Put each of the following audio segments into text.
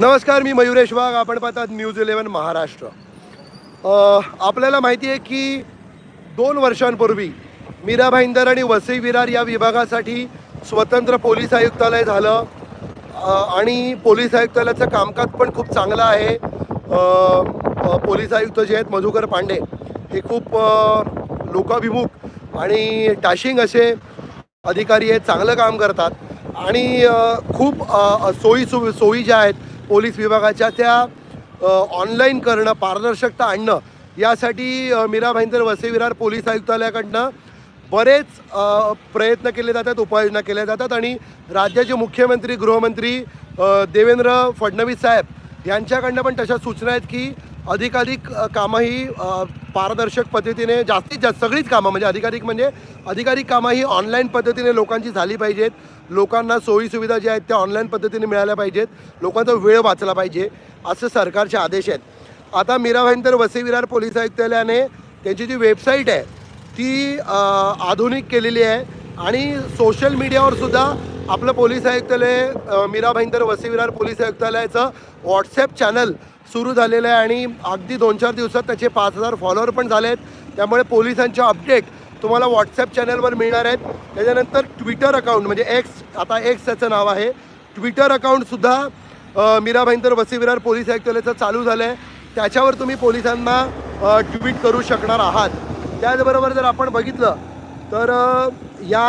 नमस्कार मी मयुरेश वाघ. आपण पाहतात न्यूज इलेव्हन महाराष्ट्र. आपल्याला माहिती आहे की दोन वर्षांपूर्वी मीरा भाईंदर आणि वसई विरार या विभागासाठी स्वतंत्र पोलीस आयुक्तालय झालं. आणि पोलीस आयुक्तालयाचं कामकाज पण खूप चांगलं आहे. पोलीस आयुक्त जे आहेत मधुकर पांडे हे खूप लोकाभिमुख आणि टाशिंग असे अधिकारी आहेत चांगलं काम करतात. आणि खूप सोयी सु सोयी ज्या आहेत पोलीस विभागाच्या त्या ऑनलाईन करणं पारदर्शकता आणणं यासाठी मीरा भाईंदर वसे विरार पोलीस आयुक्तालयाकडनं बरेच प्रयत्न केले जातात उपाययोजना केल्या जातात आणि राज्याचे मुख्यमंत्री गृहमंत्री देवेंद्र फडणवीस साहेब यांच्याकडनं पण तशा सूचना आहेत की अधिकाधिक कामं ही पारदर्शक पद्धतीने जास्तीत जास्त सगळीच कामं म्हणजे अधिकारिक म्हणजे अधिकारिक कामं ही ऑनलाईन पद्धतीने लोकांची झाली पाहिजेत. लोकांना सोयीसुविधा ज्या आहेत त्या ऑनलाईन पद्धतीने मिळाल्या पाहिजेत. लोकांचा वेळ वाचला पाहिजे. असं सरकारचे आदेश आहेत. आता मीरा भाईंदर वसई विरार पोलीस आयुक्तालयाने त्यांची जी वेबसाईट आहे ती आधुनिक केलेली आहे. आणि सोशल मीडियावर सुद्धा आपलं पोलीस आयुक्तालय मीरा भाईंदर वसई विरार पोलीस आयुक्तालयाचं व्हॉट्सॲप चॅनल सुरू झालेलं आहे आणि अगदी दोन चार दिवसात त्याचे पाच हजार फॉलोअर पण झाले आहेत. त्यामुळे पोलिसांच्या अपडेट तुम्हाला व्हॉट्सॲप चॅनलवर मिळणार आहेत. त्याच्यानंतर ट्विटर अकाउंट म्हणजे एक्स आता एक्स त्याचं नाव आहे. ट्विटर अकाउंटसुद्धा मीरा भाईंदर वसई विरार पोलीस आयुक्तालयाचं चालू झालं आहे त्याच्यावर तुम्ही पोलिसांना ट्विट करू शकणार आहात. त्याचबरोबर जर आपण बघितलं तर या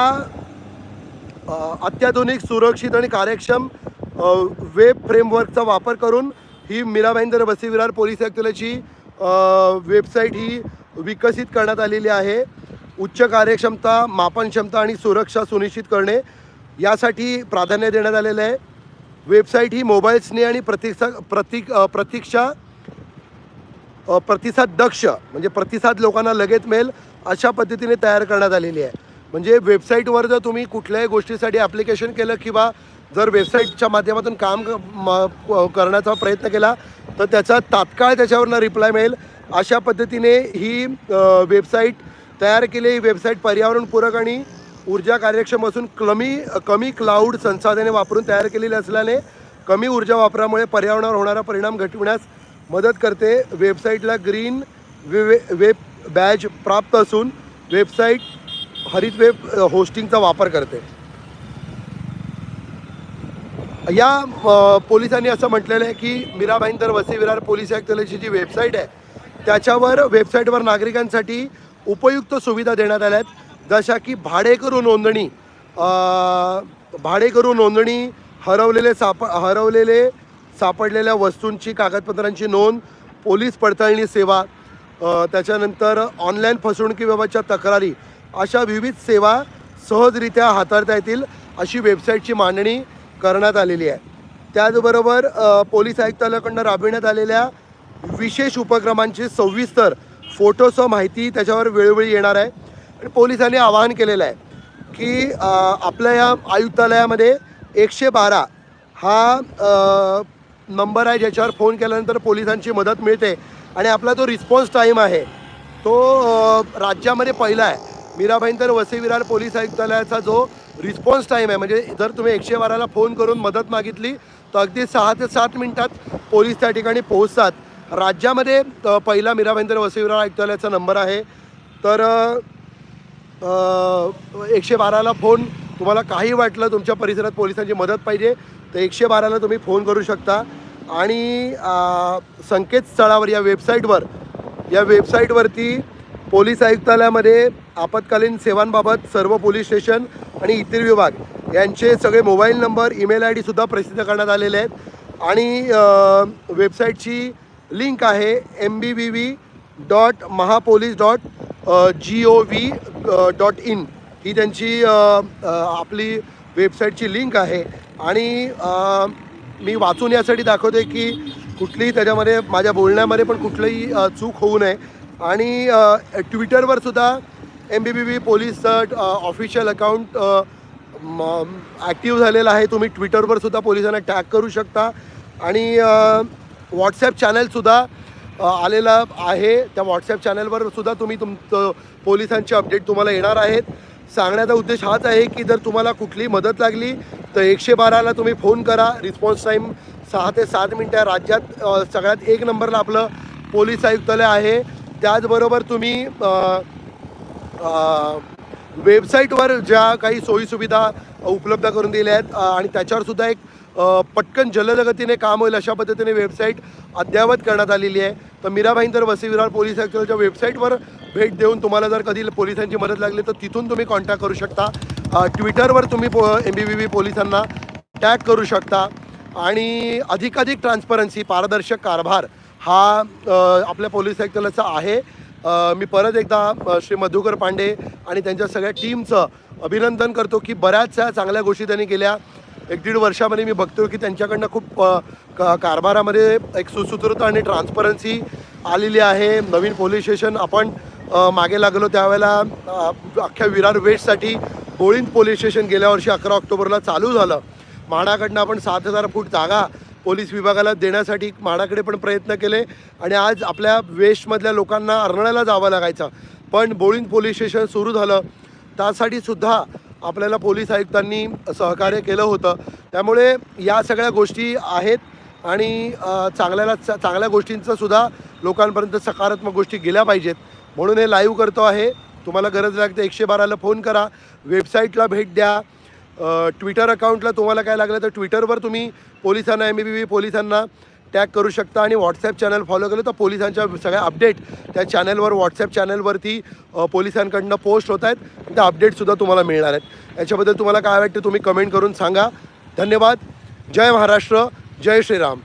अत्याधुनिक सुरक्षित आणि कार्यक्षम वेब फ्रेमवर्कचा वापर करून ही मीरा भाईंदर विरार पोलीस आयुक्तालयाची वेबसाईट ही विकसित करण्यात आलेली आहे. उच्च कार्यक्षमता मापन क्षमता आणि सुरक्षा सुनिश्चित करणे यासाठी प्राधान्य देण्यात आलेलं आहे. वेबसाईट ही मोबाईल्सने आणि प्रतीक्षा प्रतीक प्रतीक्षा प्रतिसाद दक्ष म्हणजे प्रतिसाद लोकांना लगेच मिळेल अशा पद्धतीने तयार करण्यात आलेली आहे. म्हणजे वेबसाईटवर जर तुम्ही कुठल्याही गोष्टीसाठी ॲप्लिकेशन केलं किंवा जर वेबसाईटच्या माध्यमातून काम करण्याचा प्रयत्न केला तर त्याचा तात्काळ त्याच्यावरनं रिप्लाय मिळेल. अशा पद्धतीने ही वेबसाईट तयार केली. ही वेबसाईट पर्यावरणपूरक आणि ऊर्जा कार्यक्षम असून कमी कमी क्लाउड संसाधने वापरून तयार केलेली असल्याने कमी ऊर्जा वापरामुळे पर्यावरणावर होणारा परिणाम घटविण्यास मदत करते. वेबसाईटला ग्रीन वे वेब बॅज प्राप्त असून वेबसाईट हरित वेब होस्टिंगचा वापर करते. या पोलिसांनी असं म्हटलेलं आहे की मीरा भाईंदर वसी विरार पोलीस आयुक्तालयाची जी वेबसाईट आहे त्याच्यावर वेबसाईटवर नागरिकांसाठी उपयुक्त सुविधा देण्यात आल्या आहेत. जशा की भाडेकरू नोंदणी अ, भाडेकरू नोंदणी हरवलेले साप हरवलेले सापडलेल्या वस्तूंची कागदपत्रांची नोंद पोलीस पडताळणी सेवा त्याच्यानंतर ऑनलाईन फसवणुकीबाबतच्या तक्रारी अशा विविध सेवा सहजरित्या हाताळता येतील अशी वेबसाईटची मांडणी करण्यात आलेली आहे. त्याचबरोबर पोलीस आयुक्तालयाकडनं राबविण्यात आलेल्या विशेष उपक्रमांची सविस्तर फोटोसह माहिती त्याच्यावर वेळोवेळी येणार आहे. आणि पोलिसांनी आवाहन केलेलं आहे की आपल्या या आयुक्तालयामध्ये एकशे बारा हा नंबर आहे ज्याच्यावर फोन केल्यानंतर पोलिसांची मदत मिळते. आणि आपला जो रिस्पॉन्स टाईम आहे तो राज्यामध्ये पहिला आहे. मीराबाईंतर वसईविरार पोलीस आयुक्तालयाचा जो रिस्पॉन्स टाईम आहे म्हणजे जर तुम्ही एकशे बाराला फोन करून मदत मागितली तर अगदी सहा ते सात मिनिटात पोलीस त्या ठिकाणी पोहोचतात. राज्यामध्ये पहिला मीराबाईंतर वसईविरार आयुक्तालयाचा नंबर आहे. तर एकशे बाराला फोन तुम्हाला काही वाटलं तुमच्या परिसरात पोलिसांची मदत पाहिजे तर एकशे बाराला तुम्ही फोन करू शकता. आणि संकेतस्थळावर या वेबसाईटवर या वेबसाईटवरती पोलीस आयुक्तालयामध्ये आपत्कालीन सेवांबाबत सर्व पोलीस स्टेशन आणि इतर विभाग यांचे सगळे मोबाईल नंबर ईमेल आय डीसुद्धा प्रसिद्ध करण्यात आलेले आहेत. आणि वेबसाईटची लिंक आहे M B B V dot Mahapolice dot G O V dot in ही त्यांची आपली वेबसाईटची लिंक आहे. आणि मी वाचून यासाठी दाखवते की कुठलीही त्याच्यामध्ये माझ्या बोलण्यामध्ये पण कुठलीही चूक होऊ नये. आणि ट्विटरवरसुद्धा ट्विटरवर सुद्धा एम बी बी बी पोलीसचं ऑफिशियल अकाउंट ॲक्टिव्ह झालेलं आहे. तुम्ही ट्विटरवर सुद्धा पोलिसांना टॅग करू शकता. आणि uh, व्हॉट्सॲप चॅनलसुद्धा uh, आलेला आहे. त्या व्हॉट्सॲप चॅनलवर सुद्धा तुम्ही तुमचं पोलिसांचे अपडेट तुम्हाला येणार आहेत. सांगण्याचा उद्देश हाच आहे की जर तुम्हाला कुठली मदत लागली तर एकशे बाराला तुम्ही फोन करा. रिस्पॉन्स टाईम सहा ते सात मिनटं आहे. राज्यात uh, सगळ्यात एक नंबरला आपलं पोलीस आयुक्तालय आहे. त्याचबरोबर तुम्ही वेबसाईटवर ज्या काही सोयीसुविधा उपलब्ध करून दिल्या आहेत आणि त्याच्यावरसुद्धा एक पटकन जलदगतीने काम होईल अशा पद्धतीने वेबसाईट अद्ययावत करण्यात आलेली आहे. तर मीरा भाईंदर वसईविरार पोलीस आयुक्तालयाच्या वेबसाईटवर भेट देऊन तुम्हाला जर कधी पोलिसांची मदत लागली तर तिथून तुम्ही कॉन्टॅक्ट करू शकता. ट्विटरवर तुम्ही पो एम बी बी बी पोलिसांना टॅग करू शकता. आणि अधिकाधिक ट्रान्सपरन्सी पारदर्शक कारभार हा आपल्या पोलीस आयुक्तालयाचा आहे. मी परत एकदा श्री मधुकर पांडे आणि त्यांच्या सगळ्या टीमचं अभिनंदन करतो की बऱ्याचशा चांगल्या गोष्टी त्यांनी केल्या. एक दीड वर्षामध्ये मी बघतो की त्यांच्याकडनं खूप कारभारामध्ये एक सुसूत्रता आणि ट्रान्सपरन्सी आलेली आहे. नवीन पोलीस स्टेशन आपण मागे लागलो त्यावेळेला अख्ख्या विरार वेस्टसाठी गोळींद पोलीस स्टेशन गेल्या वर्षी अकरा ऑक्टोबरला चालू झालं. म्हाडाकडनं आपण सात हजार फूट जागा पोलीस विभागाला देण्यासाठी म्हाडाकडे पण प्रयत्न केले आणि आज आपल्या वेस्टमधल्या लोकांना अर्नाळ्याला जावं लागायचं. पण बोळींद पोलीस स्टेशन सुरू झालं. त्यासाठी सुद्धा आपल्याला पोलीस आयुक्तांनी सहकार्य केलं होतं. त्यामुळे या सगळ्या गोष्टी आहेत आणि चांगल्याला चांगल्या गोष्टींचं सुद्धा लोकांपर्यंत सकारात्मक गोष्टी गेल्या पाहिजेत. म्हणून हे लाईव्ह करतो आहे. तुम्हाला गरज लागते एकशे बाराला फोन करा. वेबसाईटला भेट द्या. ट्विटर अकाउंटला तुम्हाला काय लागलं तर ट्विटरवर तुम्ही पोलिसांना एम बी बी पोलिसांना टॅग करू शकता आणि व्हॉट्सॲप चॅनल फॉलो केलं तर पोलिसांच्या सगळ्या अपडेट त्या चॅनलवर व्हॉट्सॲप चॅनलवरती पोलिसांकडनं पोस्ट होत आहेत. त्या अपडेटसुद्धा तुम्हाला मिळणार आहेत. याच्याबद्दल तुम्हाला काय वाटतं तुम्ही कमेंट करून सांगा. धन्यवाद. जय महाराष्ट्र. जय श्रीराम.